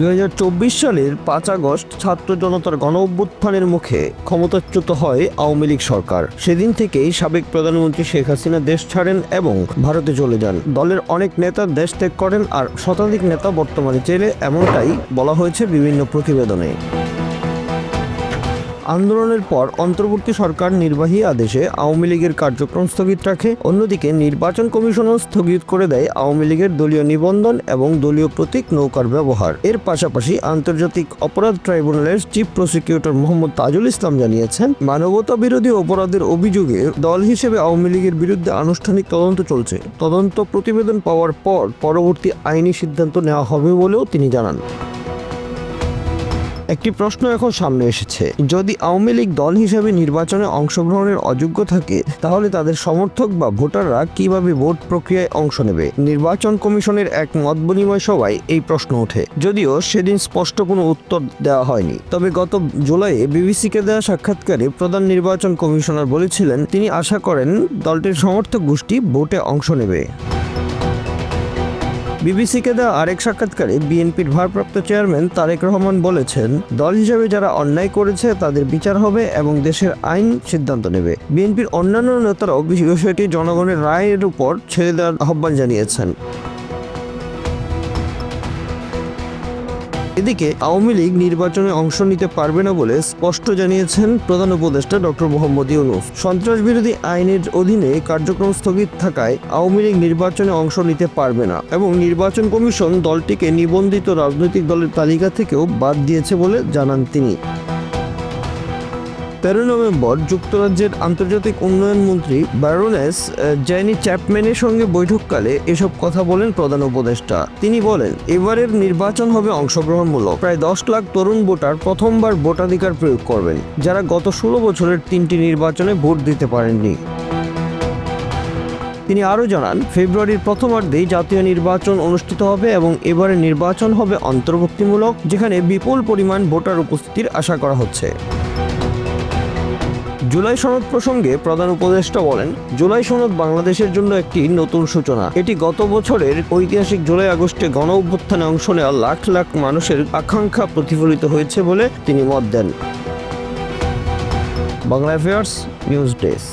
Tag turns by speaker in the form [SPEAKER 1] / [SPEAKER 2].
[SPEAKER 1] দু হাজার চব্বিশ সালের পাঁচ আগস্ট ছাত্র জনতার গণ অভ্যুত্থানের মুখে ক্ষমতাচ্যুত হয় আওয়ামী লীগ সরকার। সেদিন থেকেই সাবেক প্রধানমন্ত্রী শেখ হাসিনা দেশ ছাড়েন এবং ভারতে চলে যান। দলের অনেক নেতা দেশ ত্যাগ করেন আর শতাধিক নেতা বর্তমানে জেলে, এমনটাই বলা হয়েছে বিভিন্ন প্রতিবেদনে। আন্দোলনের পর অন্তর্বর্তী সরকার নির্বাহী আদেশে আওয়ামী লীগের কার্যক্রম স্থগিত রাখে। অন্যদিকে নির্বাচন কমিশনও স্থগিত করে দেয় আওয়ামী লীগের দলীয় নিবন্ধন এবং দলীয় প্রতীক নৌকার ব্যবহার। এর পাশাপাশি আন্তর্জাতিক অপরাধ ট্রাইব্যুনালের চিফ প্রসিকিউটর মোহাম্মদ তাজুল ইসলাম জানিয়েছেন মানবতা বিরোধী অপরাধের অভিযোগে দল হিসেবে আওয়ামী লীগের বিরুদ্ধে আনুষ্ঠানিক তদন্ত চলছে। তদন্ত প্রতিবেদন পাওয়ার পর পরবর্তী আইনি সিদ্ধান্ত নেওয়া হবে বলেও তিনি জানান। একটি প্রশ্ন এখন সামনে এসেছে। যদি আওয়ামী লীগ দল হিসেবে নির্বাচনে অংশগ্রহণের অযোগ্য থাকে, তাহলে তাদের সমর্থক বা ভোটাররা কীভাবে ভোট প্রক্রিয়ায় অংশ নেবে? নির্বাচন কমিশনের এক মত বিনিময় সভায় এই প্রশ্ন ওঠে। যদিও সেদিন স্পষ্ট কোনো উত্তর দেওয়া হয়নি। তবে গত জুলাইয়ে বিবিসিকে দেওয়া সাক্ষাৎকারে প্রধান নির্বাচন কমিশনার বলেছিলেন, তিনি আশা করেন দলটির সমর্থক গোষ্ঠী ভোটে অংশ নেবে। বিবিসিকে দেওয়া আরেক সাক্ষাৎকারে বিএনপির ভারপ্রাপ্ত চেয়ারম্যান তারেক রহমান বলেছেন, দল হিসেবে যারা অন্যায় করেছে, তাদের বিচার হবে এবং দেশের আইন সিদ্ধান্ত নেবে। বিএনপির অন্যান্য নেতারাও বিষয়টি জনগণের রায়ের উপর ছেড়ে দেওয়ার আহ্বান জানিয়েছেন। এদিকে আওয়ামী লীগ নির্বাচনে অংশ নিতে পারবে না বলে স্পষ্ট জানিয়েছেন প্রধান উপদেষ্টা ডক্টর মোহাম্মদ ইউনুস। সন্ত্রাস বিরোধী আইনের অধীনে কার্যক্রম স্থগিত থাকায় আওয়ামী লীগ নির্বাচনে অংশ নিতে পারবে না এবং নির্বাচন কমিশন দলটিকে নিবন্ধিত রাজনৈতিক দলের তালিকা থেকেও বাদ দিয়েছে বলে জানান তিনি। তেরো নভেম্বর যুক্তরাজ্যের আন্তর্জাতিক উন্নয়ন মন্ত্রী ব্যারোনেস জ্যানি চ্যাপম্যানের সঙ্গে বৈঠককালে এসব কথা বলেন প্রধান উপদেষ্টা। তিনি বলেন, এবারের নির্বাচন হবে অংশগ্রহণমূলক। প্রায় দশ লাখ তরুণ ভোটার প্রথমবার ভোটাধিকার প্রয়োগ করবেন, যারা গত ষোলো বছরের তিনটি নির্বাচনে ভোট দিতে পারেননি। তিনি আরও জানান, ফেব্রুয়ারির প্রথমার্ধেই জাতীয় নির্বাচন অনুষ্ঠিত হবে এবং এবারের নির্বাচন হবে অন্তর্ভুক্তিমূলক, যেখানে বিপুল পরিমাণ ভোটার উপস্থিতির আশা করা হচ্ছে। জুলাই সনদ প্রসঙ্গে প্রধান উপদেষ্টা বলেন, জুলাই সনদ বাংলাদেশের জন্য একটি নতুন সূচনা। এটি গত বছরের ঐতিহাসিক জুলাই আগস্টে গণ অভ্যুত্থানে অংশ নেওয়া লাখ লাখ মানুষের আকাঙ্ক্ষা প্রতিফলিত হয়েছে বলে তিনি মত দেন। Bangla affairs news desk.